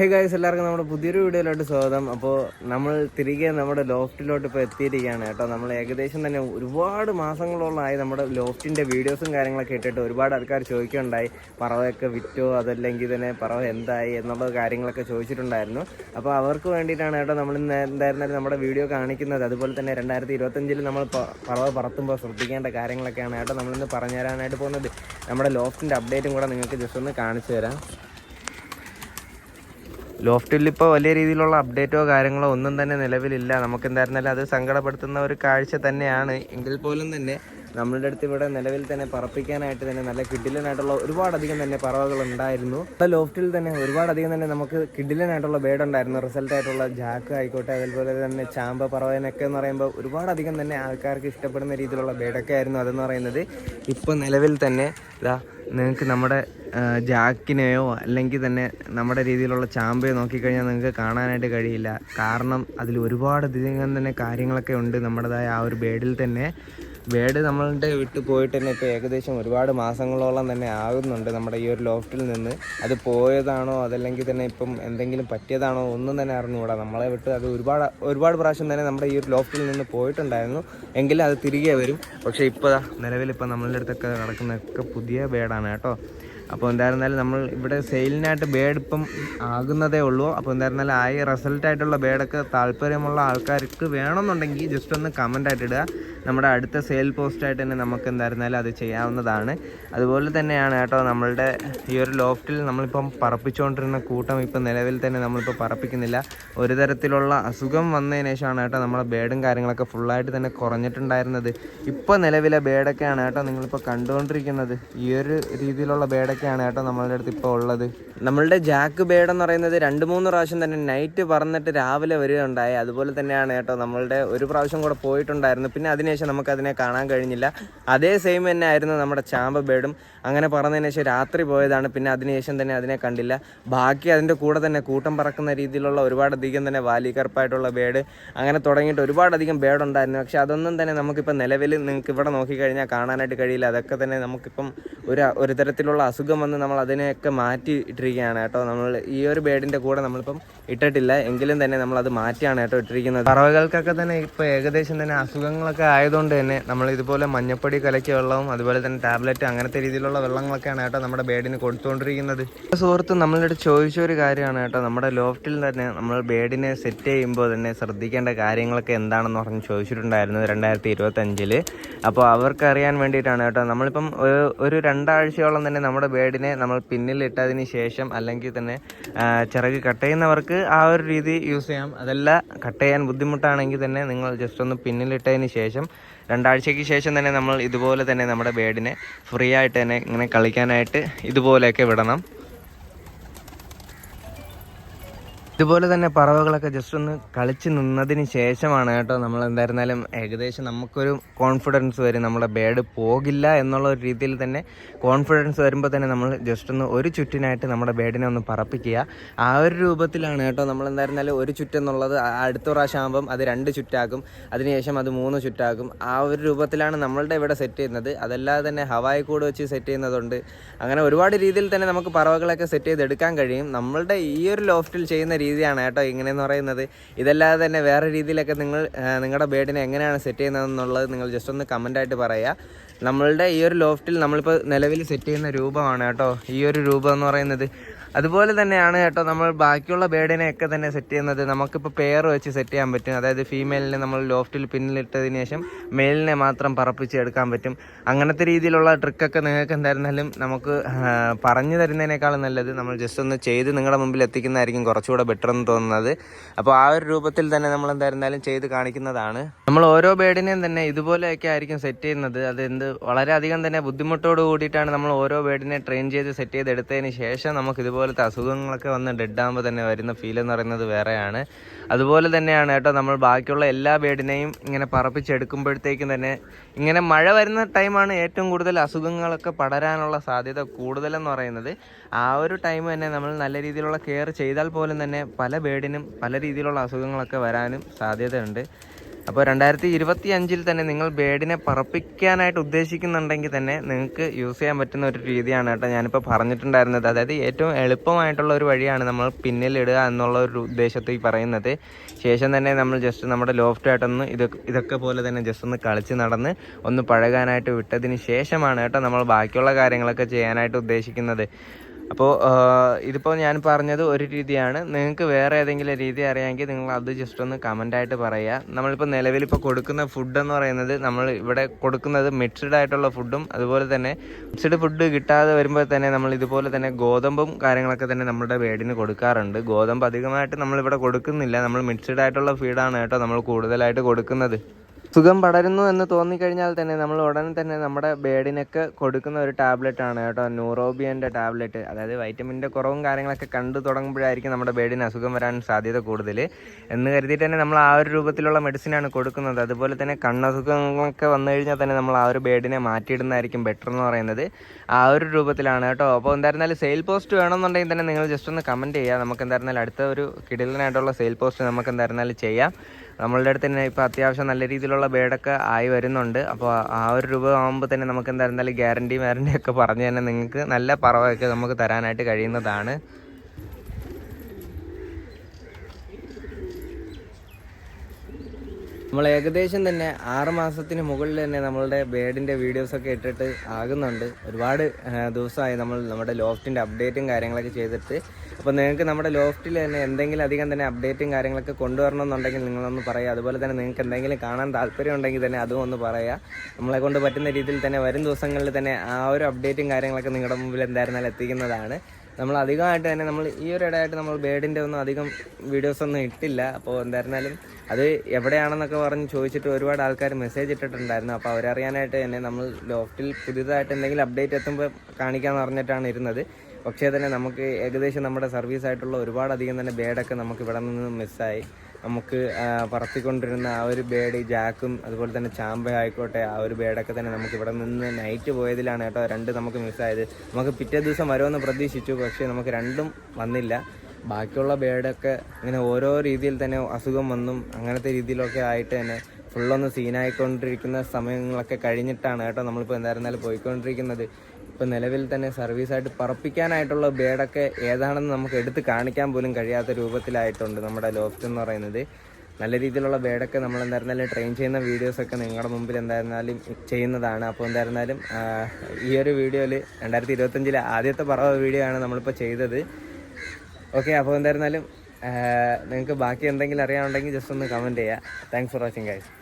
Hey guys എല്ലാവർക്കും നമ്മുടെ പുതിയൊരു വീഡിയോയിലോട്ട് സ്വാഗതം. അപ്പോൾ നമ്മൾ തിരികെ നമ്മുടെ ലോഫ്റ്റിലോട്ട് ഇപ്പോൾ എത്തിയിരിക്കുകയാണ് കേട്ടോ. നമ്മൾ ഏകദേശം തന്നെ ഒരുപാട് മാസങ്ങളോളമായി നമ്മുടെ ലോഫ്റ്റിന്റെ വീഡിയോസും കാര്യങ്ങളൊക്കെ ഇട്ടിട്ട് ഒരുപാട് ആൾക്കാർ ചോദിക്കുകയുണ്ടായി പറവയൊക്കെ വിറ്റോ? അതല്ലെങ്കിൽ തന്നെ പറവ എന്തായി? എന്നുള്ള കാര്യങ്ങളൊക്കെ ചോദിച്ചിട്ടുണ്ടായിരുന്നു. അപ്പോൾ അവർക്ക് വേണ്ടിയിട്ടാണ് കേട്ടോ നമ്മൾ ഇന്ന് എന്തായിരുന്നാലും നമ്മുടെ വീഡിയോ കാണിക്കുന്നത്. അതുപോലെ തന്നെ രണ്ടായിരത്തി ഇരുപത്തഞ്ചിൽ നമ്മൾ പറവ പറത്തുമ്പോൾ ശ്രദ്ധിക്കേണ്ട കാര്യങ്ങളൊക്കെയാണ് കേട്ടോ നമ്മളിന്ന് പറഞ്ഞു തരാനായിട്ട് പോകുന്നത്. നമ്മുടെ ലോഫ്റ്റിന്റെ അപ്ഡേറ്റും കൂടെ നിങ്ങൾക്ക് ജസ്റ്റ് ഒന്ന് കാണിച്ചു തരാം. ലോഫ്റ്റിൽ ഇപ്പോൾ വലിയ രീതിയിലുള്ള അപ്ഡേറ്റോ കാര്യങ്ങളോ ഒന്നും തന്നെ നിലവിലില്ല. നമുക്ക് എന്തായിരുന്നാലും അത് സങ്കടപ്പെടുത്തുന്ന ഒരു കാഴ്ച തന്നെയാണ്. എങ്കിൽ പോലും തന്നെ നമ്മളുടെ അടുത്ത് ഇവിടെ നിലവിൽ തന്നെ പറപ്പിക്കാനായിട്ട് തന്നെ നല്ല കിഡിലനായിട്ടുള്ള ഒരുപാടധികം തന്നെ പറവകൾ ഉണ്ടായിരുന്നു ലോഫ്റ്റിൽ തന്നെ ഒരുപാടധികം തന്നെ നമുക്ക് കിഡിലനായിട്ടുള്ള ബേഡ് ഉണ്ടായിരുന്നു റിസൾട്ട് ആയിട്ടുള്ള ജാക്ക് ആയിക്കോട്ടെ അതുപോലെ തന്നെ ചാമ്പ പറവനൊക്കെ എന്ന് പറയുമ്പോൾ ഒരുപാടധികം തന്നെ ആൾക്കാർക്ക് ഇഷ്ടപ്പെടുന്ന രീതിയിലുള്ള ബേഡൊക്കെ ആയിരുന്നു അതെന്ന് പറയുന്നത്. ഇപ്പോൾ നിലവിൽ തന്നെ ഇതാ നിങ്ങൾക്ക് നമ്മുടെ ജാക്കിനെയോ അല്ലെങ്കിൽ തന്നെ നമ്മുടെ രീതിയിലുള്ള ചാമ്പയോ നോക്കിക്കഴിഞ്ഞാൽ നിങ്ങൾക്ക് കാണാനായിട്ട് കഴിയില്ല. കാരണം അതിൽ ഒരുപാട് അധികം തന്നെ കാര്യങ്ങളൊക്കെ ഉണ്ട് നമ്മുടേതായ ആ ഒരു ബേഡിൽ തന്നെ. ബേഡ് നമ്മളുടെ വിട്ട് പോയിട്ട് തന്നെ ഇപ്പോൾ ഏകദേശം ഒരുപാട് മാസങ്ങളോളം തന്നെ ആകുന്നുണ്ട് നമ്മുടെ ഈ ഒരു ലോഫ്റ്റിൽ നിന്ന്. അത് പോയതാണോ അതല്ലെങ്കിൽ തന്നെ ഇപ്പം എന്തെങ്കിലും പറ്റിയതാണോ ഒന്നും തന്നെ അറിഞ്ഞുകൂടാ. നമ്മളെ വിട്ട് അത് ഒരുപാട് ഒരുപാട് പ്രാവശ്യം തന്നെ നമ്മുടെ ഈ ഒരു ലോഫ്റ്റിൽ നിന്ന് പോയിട്ടുണ്ടായിരുന്നു. എങ്കിലും അത് തിരികെ വരും. പക്ഷേ ഇപ്പോൾ നിലവിൽ ഇപ്പോൾ നമ്മളുടെ അടുത്തൊക്കെ നടക്കുന്നതൊക്കെ പുതിയ ബേഡാണ് കേട്ടോ. അപ്പോൾ എന്തായിരുന്നാലും നമ്മൾ ഇവിടെ സെയിലിനായിട്ട് ബേഡ് ഇപ്പം ആകുന്നതേ ഉള്ളൂ. അപ്പോൾ എന്തായിരുന്നാലും ആയി റിസൾട്ടായിട്ടുള്ള ബേഡൊക്കെ താല്പര്യമുള്ള ആൾക്കാർക്ക് വേണമെന്നുണ്ടെങ്കിൽ ജസ്റ്റ് ഒന്ന് കമന്റ് ആയിട്ട് ഇടുക. നമ്മുടെ അടുത്ത സെയിൽ പോസ്റ്റായിട്ട് തന്നെ നമുക്ക് എന്തായിരുന്നാലും അത് ചെയ്യാവുന്നതാണ്. അതുപോലെ തന്നെയാണ് കേട്ടോ നമ്മളുടെ ഈ ഒരു ലോഫ്റ്റിൽ നമ്മളിപ്പം പറപ്പിച്ചുകൊണ്ടിരുന്ന കൂട്ടം ഇപ്പം നിലവിൽ തന്നെ നമ്മളിപ്പോൾ പറപ്പിക്കുന്നില്ല. ഒരു തരത്തിലുള്ള അസുഖം വന്നതിന് ശേഷമാണ് കേട്ടോ നമ്മളെ ബേഡും കാര്യങ്ങളൊക്കെ ഫുള്ളായിട്ട് തന്നെ കുറഞ്ഞിട്ടുണ്ടായിരുന്നത്. ഇപ്പോൾ നിലവിലെ ബേഡൊക്കെയാണ് കേട്ടോ നിങ്ങളിപ്പോൾ കണ്ടുകൊണ്ടിരിക്കുന്നത്. ഈ ഒരു രീതിയിലുള്ള ബേഡൊക്കെയാണ് കേട്ടോ നമ്മളുടെ അടുത്ത് ഇപ്പോൾ ഉള്ളത്. നമ്മളുടെ ജാക്ക് ബേഡ് എന്ന് പറയുന്നത് രണ്ട് മൂന്ന് പ്രാവശ്യം തന്നെ നൈറ്റ് പറന്നിട്ട് രാവിലെ വരികയുണ്ടായി. അതുപോലെ തന്നെയാണ് കേട്ടോ നമ്മളുടെ ഒരു പ്രാവശ്യം കൂടെ പോയിട്ടുണ്ടായിരുന്നു. പിന്നെ അതിനുശേഷം നമുക്ക് അതിനെ കാണാൻ കഴിഞ്ഞില്ല. അതേ സെയിം തന്നെ ആയിരുന്നു നമ്മുടെ ചാമ്പ ബേഡും അങ്ങനെ പറന്നതിന് ശേഷം രാത്രി പോയതാണ്. പിന്നെ അതിനുശേഷം തന്നെ അതിനെ കണ്ടില്ല. ബാക്കി അതിന്റെ കൂടെ തന്നെ കൂട്ടം പറക്കുന്ന രീതിയിലുള്ള ഒരുപാടധികം തന്നെ വാലികറുപ്പായിട്ടുള്ള ബേഡ് അങ്ങനെ തുടങ്ങിയിട്ട് ഒരുപാടധികം ബേഡ് ഉണ്ടായിരുന്നു. പക്ഷെ അതൊന്നും തന്നെ നമുക്കിപ്പോൾ നിലവിൽ നിങ്ങൾക്ക് ഇവിടെ നോക്കിക്കഴിഞ്ഞാൽ കാണാനായിട്ട് കഴിയില്ല. അതൊക്കെ തന്നെ നമുക്കിപ്പം ഒരു ഒരു തരത്തിലുള്ള അസുഖം വന്ന് നമ്മൾ അതിനെയൊക്കെ മാറ്റി ഇട്ടിരിക്കുകയാണ് കേട്ടോ. നമ്മൾ ഈ ഒരു ബേഡിന്റെ കൂടെ നമ്മളിപ്പം ഇട്ടിട്ടില്ല. എങ്കിലും തന്നെ നമ്മൾ അത് മാറ്റിയാണ് കേട്ടോ ഇട്ടിരിക്കുന്നത്. പറവകൾക്കൊക്കെ തന്നെ ഇപ്പോൾ ഏകദേശം തന്നെ അസുഖങ്ങളൊക്കെ ആയതുകൊണ്ട് തന്നെ നമ്മൾ ഇതുപോലെ മഞ്ഞപ്പൊടി കലക്കിയ വെള്ളവും അതുപോലെ തന്നെ ടാബ്ലറ്റ് അങ്ങനത്തെ രീതിയിലുള്ള വെള്ളങ്ങളൊക്കെയാണ് കേട്ടോ നമ്മുടെ ബേഡിന് കൊടുത്തുകൊണ്ടിരിക്കുന്നത്. സുഹൃത്ത് നമ്മളോട് ചോദിച്ച ഒരു കാര്യമാണ് കേട്ടോ. നമ്മുടെ ലോഫ്റ്റിൽ തന്നെ നമ്മൾ ബേഡിനെ സെറ്റ് ചെയ്യുമ്പോൾ തന്നെ ശ്രദ്ധിക്കേണ്ട കാര്യങ്ങളൊക്കെ എന്താണെന്ന് പറഞ്ഞ് ചോദിച്ചിട്ടുണ്ടായിരുന്നു രണ്ടായിരത്തി ഇരുപത്തഞ്ചിൽ അപ്പോൾ അവർക്കറിയാൻ വേണ്ടിയിട്ടാണ് കേട്ടോ. നമ്മളിപ്പം ഒരു രണ്ടാഴ്ചയോളം തന്നെ നമ്മുടെ ബേഡിനെ നമ്മൾ പിന്നിലിട്ടതിന് ശേഷം അല്ലെങ്കിൽ തന്നെ ചിറക് കട്ട് ചെയ്യുന്നവർക്ക് ആ ഒരു രീതി യൂസ് ചെയ്യാം. അതല്ല കട്ട് ചെയ്യാൻ ബുദ്ധിമുട്ടാണെങ്കിൽ തന്നെ നിങ്ങൾ ജസ്റ്റ് ഒന്ന് പിന്നിലിട്ടതിന് ശേഷം രണ്ടാഴ്ചയ്ക്ക് ശേഷം തന്നെ നമ്മൾ ഇതുപോലെ തന്നെ നമ്മുടെ ബേഡിനെ ഫ്രീ ആയിട്ട് തന്നെ ഇങ്ങനെ കളിക്കാനായിട്ട് ഇതുപോലെയൊക്കെ വിടണം. ഇതുപോലെ തന്നെ പറവകളൊക്കെ ജസ്റ്റ് ഒന്ന് കളിച്ച് നിന്നതിന് ശേഷമാണ് കേട്ടോ നമ്മൾ എന്തായിരുന്നാലും ഏകദേശം നമുക്കൊരു കോൺഫിഡൻസ് വരും നമ്മുടെ ബേഡ് പോകില്ല എന്നുള്ള ഒരു രീതിയിൽ തന്നെ കോൺഫിഡൻസ് വരുമ്പോൾ തന്നെ നമ്മൾ ജസ്റ്റ് ഒന്ന് ഒരു ചുറ്റിനായിട്ട് നമ്മുടെ ബേഡിനെ ഒന്ന് പറപ്പിക്കുക. ആ ഒരു രൂപത്തിലാണ് കേട്ടോ നമ്മൾ എന്തായിരുന്നാലും ഒരു ചുറ്റെന്നുള്ളത് അടുത്ത പ്രാവശ്യം ആകുമ്പം അത് രണ്ട് ചുറ്റാക്കും അതിനുശേഷം അത് മൂന്ന് ചുറ്റാക്കും ആ ഒരു രൂപത്തിലാണ് നമ്മളുടെ ഇവിടെ സെറ്റ് ചെയ്യുന്നത്. അതല്ലാതെ തന്നെ ഹവായി കൂട് വെച്ച് സെറ്റ് ചെയ്യുന്നതുണ്ട്. അങ്ങനെ ഒരുപാട് രീതിയിൽ തന്നെ നമുക്ക് പറവകളൊക്കെ സെറ്റ് ചെയ്തെടുക്കാൻ കഴിയും. നമ്മളുടെ ഈ ഒരു ലോഫ്റ്റിൽ ചെയ്യുന്ന രീതിയാണ് കേട്ടോ ഇങ്ങനെയെന്ന് പറയുന്നത്. ഇതല്ലാതെ തന്നെ വേറെ രീതിയിലൊക്കെ നിങ്ങൾ നിങ്ങളുടെ ബേഡിനെ എങ്ങനെയാണ് സെറ്റ് ചെയ്യുന്നതെന്നുള്ളത് നിങ്ങൾ ജസ്റ്റ് ഒന്ന് കമന്റായിട്ട് പറയുക നമ്മളുടെ ഈ ഒരു ലോഫ്റ്റിൽ നമ്മളിപ്പോൾ നിലവിൽ സെറ്റ് ചെയ്യുന്ന രൂപമാണ് കേട്ടോ. ഈ ഒരു രൂപം എന്ന് പറയുന്നത് അതുപോലെ തന്നെയാണ് കേട്ടോ നമ്മൾ ബാക്കിയുള്ള ബേഡിനെയൊക്കെ തന്നെ സെറ്റ് ചെയ്യുന്നത്. നമുക്കിപ്പോൾ പെയർ വെച്ച് സെറ്റ് ചെയ്യാൻ പറ്റും. അതായത് ഫീമെയിലിനെ നമ്മൾ ലോഫ്റ്റിൽ പിന്നിലിട്ടതിന് ശേഷം മെയിലിനെ മാത്രം പറപ്പിച്ച് എടുക്കാൻ പറ്റും. അങ്ങനത്തെ രീതിയിലുള്ള ട്രിക്കൊക്കെ നിങ്ങൾക്ക് എന്തായിരുന്നാലും നമുക്ക് പറഞ്ഞു തരുന്നതിനേക്കാളും നല്ലത് നമ്മൾ ജസ്റ്റ് ഒന്ന് ചെയ്ത് നിങ്ങളുടെ മുമ്പിൽ എത്തിക്കുന്നതായിരിക്കും കുറച്ചുകൂടെ ബെറ്റർ എന്ന് തോന്നുന്നത്. അപ്പോൾ ആ ഒരു രൂപത്തിൽ തന്നെ നമ്മൾ എന്തായിരുന്നാലും ചെയ്ത് കാണിക്കുന്നതാണ്. നമ്മൾ ഓരോ ബേഡിനെയും തന്നെ ഇതുപോലെയൊക്കെ ആയിരിക്കും സെറ്റ് ചെയ്യുന്നത്. അത് എന്ത് വളരെയധികം തന്നെ ബുദ്ധിമുട്ടോട് കൂടിയിട്ടാണ് നമ്മൾ ഓരോ ബേഡിനെ ട്രെയിൻ ചെയ്ത് സെറ്റ് ചെയ്തെടുത്തതിന് ശേഷം നമുക്ക് ഇതുപോലത്തെ അസുഖങ്ങളൊക്കെ വന്ന് ഡെഡാകുമ്പോൾ തന്നെ വരുന്ന ഫീൽ എന്ന് പറയുന്നത് വേറെയാണ്. അതുപോലെ തന്നെയാണ് കേട്ടോ നമ്മൾ ബാക്കിയുള്ള എല്ലാ ബേഡിനെയും ഇങ്ങനെ പറപ്പിച്ചെടുക്കുമ്പോഴത്തേക്കും തന്നെ ഇങ്ങനെ മഴ വരുന്ന ടൈമാണ് ഏറ്റവും കൂടുതൽ അസുഖങ്ങളൊക്കെ പടരാനുള്ള സാധ്യത കൂടുതലെന്ന് പറയുന്നത്. ആ ഒരു ടൈം തന്നെ നമ്മൾ നല്ല രീതിയിലുള്ള കെയർ ചെയ്താൽ പോലും തന്നെ പല ബേഡിനും പല രീതിയിലുള്ള അസുഖങ്ങളൊക്കെ വരാനും സാധ്യതയുണ്ട്. അപ്പോൾ രണ്ടായിരത്തി ഇരുപത്തി അഞ്ചിൽ തന്നെ നിങ്ങൾ ബേഡിനെ പറപ്പിക്കാനായിട്ട് ഉദ്ദേശിക്കുന്നുണ്ടെങ്കിൽ തന്നെ നിങ്ങൾക്ക് യൂസ് ചെയ്യാൻ പറ്റുന്ന ഒരു രീതിയാണ് കേട്ടോ ഞാനിപ്പോൾ പറഞ്ഞിട്ടുണ്ടായിരുന്നത്. അതായത് ഏറ്റവും എളുപ്പമായിട്ടുള്ള ഒരു വഴിയാണ് നമ്മൾ പിന്നിലിടുക എന്നുള്ള ഒരു ഉദ്ദേശത്തിൽ പറയുന്നത്. ശേഷം തന്നെ നമ്മൾ ജസ്റ്റ് നമ്മുടെ ലോഫ്റ്റായിട്ടൊന്ന് ഇത് ഇതൊക്കെ പോലെ തന്നെ ജസ്റ്റ് ഒന്ന് കളിച്ച് നടന്ന് ഒന്ന് പഴകാനായിട്ട് വിട്ടതിന് ശേഷമാണ് കേട്ടോ നമ്മൾ ബാക്കിയുള്ള കാര്യങ്ങളൊക്കെ ചെയ്യാനായിട്ട് ഉദ്ദേശിക്കുന്നത്. അപ്പോൾ ഇതിപ്പോൾ ഞാൻ പറഞ്ഞത് ഒരു രീതിയാണ്. നിങ്ങൾക്ക് വേറെ ഏതെങ്കിലും രീതി അറിയാമെങ്കിൽ നിങ്ങൾ അത് ജസ്റ്റ് ഒന്ന് കമന്റായിട്ട് പറയുക നമ്മളിപ്പോൾ നിലവിലിപ്പോൾ കൊടുക്കുന്ന ഫുഡ് എന്ന് പറയുന്നത് നമ്മൾ ഇവിടെ കൊടുക്കുന്നത് മിക്സ്ഡ് ആയിട്ടുള്ള ഫുഡും അതുപോലെ തന്നെ മിക്സ്ഡ് ഫുഡ് കിട്ടാതെ വരുമ്പോൾ തന്നെ നമ്മൾ ഇതുപോലെ തന്നെ ഗോതമ്പും കാര്യങ്ങളൊക്കെ തന്നെ നമ്മുടെ വേടിന് കൊടുക്കാറുണ്ട്. ഗോതമ്പ് അധികമായിട്ട് നമ്മളിവിടെ കൊടുക്കുന്നില്ല. നമ്മൾ മിക്സ്ഡ് ആയിട്ടുള്ള ഫീഡാണ് കേട്ടോ നമ്മൾ കൂടുതലായിട്ട് കൊടുക്കുന്നത്. സുഖം പടരുന്നു എന്ന് തോന്നിക്കഴിഞ്ഞാൽ തന്നെ നമ്മൾ ഉടനെ തന്നെ നമ്മുടെ ബേഡിനൊക്കെ കൊടുക്കുന്ന ഒരു ടാബ്ലറ്റ് ആണ് കേട്ടോ ന്യൂറോബിയന്റെ ടാബ്ലറ്റ്. അതായത് വൈറ്റമിന്റെ കുറവും കാര്യങ്ങളൊക്കെ കണ്ടു തുടങ്ങുമ്പോഴായിരിക്കും നമ്മുടെ ബേഡിന് അസുഖം വരാൻ സാധ്യത കൂടുതൽ. എന്ന് കരുതിയിട്ട് തന്നെ നമ്മൾ ആ ഒരു രൂപത്തിലുള്ള മെഡിസിനാണ് കൊടുക്കുന്നത്. അതുപോലെ തന്നെ കണ്ണസുഖങ്ങളൊക്കെ വന്നു കഴിഞ്ഞാൽ തന്നെ നമ്മൾ ആ ഒരു ബേഡിനെ മാറ്റിയിടുന്നതായിരിക്കും ബെറ്റർ എന്ന് പറയുന്നത്. ആ ഒരു രൂപത്തിലാണ് കേട്ടോ. അപ്പോൾ എന്തായിരുന്നാലും സെയിൽ പോസ്റ്റ് വേണമെന്നുണ്ടെങ്കിൽ തന്നെ നിങ്ങൾ ജസ്റ്റ് ഒന്ന് കമന്റ് ചെയ്യുക. നമുക്ക് എന്തായിരുന്നാലും അടുത്ത ഒരു കിടിലനായിട്ടുള്ള സെയിൽ പോസ്റ്റ് നമുക്ക് എന്തായിരുന്നാലും ചെയ്യാം. നമ്മളുടെ അടുത്ത് തന്നെ ഇപ്പോൾ അത്യാവശ്യം നല്ല രീതിയിലുള്ള ബേഡൊക്കെ ആയി വരുന്നുണ്ട്. അപ്പോൾ ആ ഒരു രൂപ ആകുമ്പോൾ തന്നെ നമുക്ക് എന്തായിരുന്നാലും ഗ്യാരണ്ടി വാരണ്ടി ഒക്കെ പറഞ്ഞ് തന്നെ നിങ്ങൾക്ക് നല്ല പറവൊക്കെ നമുക്ക് തരാനായിട്ട് കഴിയുന്നതാണ്. നമ്മൾ ഏകദേശം തന്നെ ആറ് മാസത്തിന് മുകളിൽ തന്നെ നമ്മളുടെ വീഡിയോസ് ഒക്കെ ഇട്ടിട്ട് ആകുന്നുണ്ട്. ഒരുപാട് ദിവസമായി നമ്മൾ നമ്മുടെ ലോഫ്റ്റിന്റെ അപ്ഡേറ്റും കാര്യങ്ങളൊക്കെ ചെയ്തിട്ട്. അപ്പോൾ നിങ്ങൾക്ക് നമ്മുടെ ലോഫ്റ്റിൽ തന്നെ എന്തെങ്കിലും അധികം തന്നെ അപ്ഡേറ്റും കാര്യങ്ങളൊക്കെ കൊണ്ടുവരണമെന്നുണ്ടെങ്കിൽ നിങ്ങളൊന്ന് പറയുക. അതുപോലെ തന്നെ നിങ്ങൾക്ക് എന്തെങ്കിലും കാണാൻ താല്പര്യം ഉണ്ടെങ്കിൽ തന്നെ അതും ഒന്ന് പറയുക. നമ്മളെ കൊണ്ട് പറ്റുന്ന രീതിയിൽ തന്നെ വരും ദിവസങ്ങളിൽ തന്നെ ആ ഒരു അപ്ഡേറ്റും കാര്യങ്ങളൊക്കെ നിങ്ങളുടെ മുമ്പിൽ എന്തായിരുന്നാലും എത്തിക്കുന്നതാണ്. നമ്മൾ അധികമായിട്ട് തന്നെ നമ്മൾ ഈ ഒരു ഇടയായിട്ട് നമ്മൾ ബേഡിന്റെ ഒന്നും അധികം വീഡിയോസ് ഒന്നും ഇട്ടില്ല. അപ്പോൾ എന്തായിരുന്നാലും അത് എവിടെയാണെന്നൊക്കെ പറഞ്ഞ് ചോദിച്ചിട്ട് ഒരുപാട് ആൾക്കാർ മെസ്സേജ് ഇട്ടിട്ടുണ്ടായിരുന്നു. അപ്പോൾ അവരറിയാനായിട്ട് തന്നെ നമ്മൾ ലോഫ്റ്റിൽ പുതിയതായിട്ട് എന്തെങ്കിലും അപ്ഡേറ്റ് എത്തുമ്പോൾ കാണിക്കാമെന്ന് പറഞ്ഞിട്ടാണ് ഇരുന്നത്. പക്ഷേ തന്നെ നമുക്ക് ഏകദേശം നമ്മുടെ സർവീസായിട്ടുള്ള ഒരുപാടധികം തന്നെ ബേഡൊക്കെ നമുക്ക് ഇവിടെ നിന്ന് മിസ്സായി നമുക്ക് പറത്തിക്കൊണ്ടിരുന്ന ആ ഒരു ബേഡ് ജാക്കും അതുപോലെ തന്നെ ചാമ്പ ആയിക്കോട്ടെ ആ ഒരു ബേഡൊക്കെ തന്നെ നമുക്ക് ഇവിടെ നിന്ന് നൈറ്റ് പോയതിലാണ് കേട്ടോ. രണ്ട് നമുക്ക് മിസ്സായത്. നമുക്ക് പിറ്റേ ദിവസം വരുമെന്ന് പ്രതീക്ഷിച്ചു പക്ഷേ നമുക്ക് രണ്ടും വന്നില്ല. ബാക്കിയുള്ള ബേഡൊക്കെ ഇങ്ങനെ ഓരോ രീതിയിൽ തന്നെ അസുഖം വന്നും അങ്ങനത്തെ രീതിയിലൊക്കെ ആയിട്ട് തന്നെ ഫുള്ളൊന്ന് സീനായിക്കൊണ്ടിരിക്കുന്ന സമയങ്ങളൊക്കെ കഴിഞ്ഞിട്ടാണ് കേട്ടോ നമ്മളിപ്പോൾ എന്തായിരുന്നാലും പോയിക്കൊണ്ടിരിക്കുന്നത്. ഇപ്പോൾ നിലവിൽ തന്നെ സർവീസായിട്ട് പറപ്പിക്കാനായിട്ടുള്ള ബേഡൊക്കെ ഏതാണെന്ന് നമുക്ക് എടുത്ത് കാണിക്കാൻ പോലും കഴിയാത്ത രൂപത്തിലായിട്ടുണ്ട് നമ്മുടെ ലോഫ്റ്റ് എന്ന് പറയുന്നത്. നല്ല രീതിയിലുള്ള ബേഡൊക്കെ നമ്മൾ എന്തായിരുന്നാലും ട്രെയിൻ ചെയ്യുന്ന വീഡിയോസൊക്കെ നിങ്ങളുടെ മുമ്പിൽ എന്തായിരുന്നാലും ചെയ്യുന്നതാണ്. അപ്പോൾ എന്തായിരുന്നാലും ഈ ഒരു വീഡിയോയിൽ രണ്ടായിരത്തി ഇരുപത്തഞ്ചിലെ ആദ്യത്തെ പറവ വീഡിയോ ആണ് നമ്മളിപ്പോൾ ചെയ്തത്. ഓക്കെ അപ്പോൾ എന്തായിരുന്നാലും നിങ്ങൾക്ക് ബാക്കി എന്തെങ്കിലും അറിയാനുണ്ടെങ്കിൽ ജസ്റ്റ് ഒന്ന് കമന്റ് ചെയ്യുക താങ്ക്സ് ഫോർ വാച്ചിങ് ഗൈസ്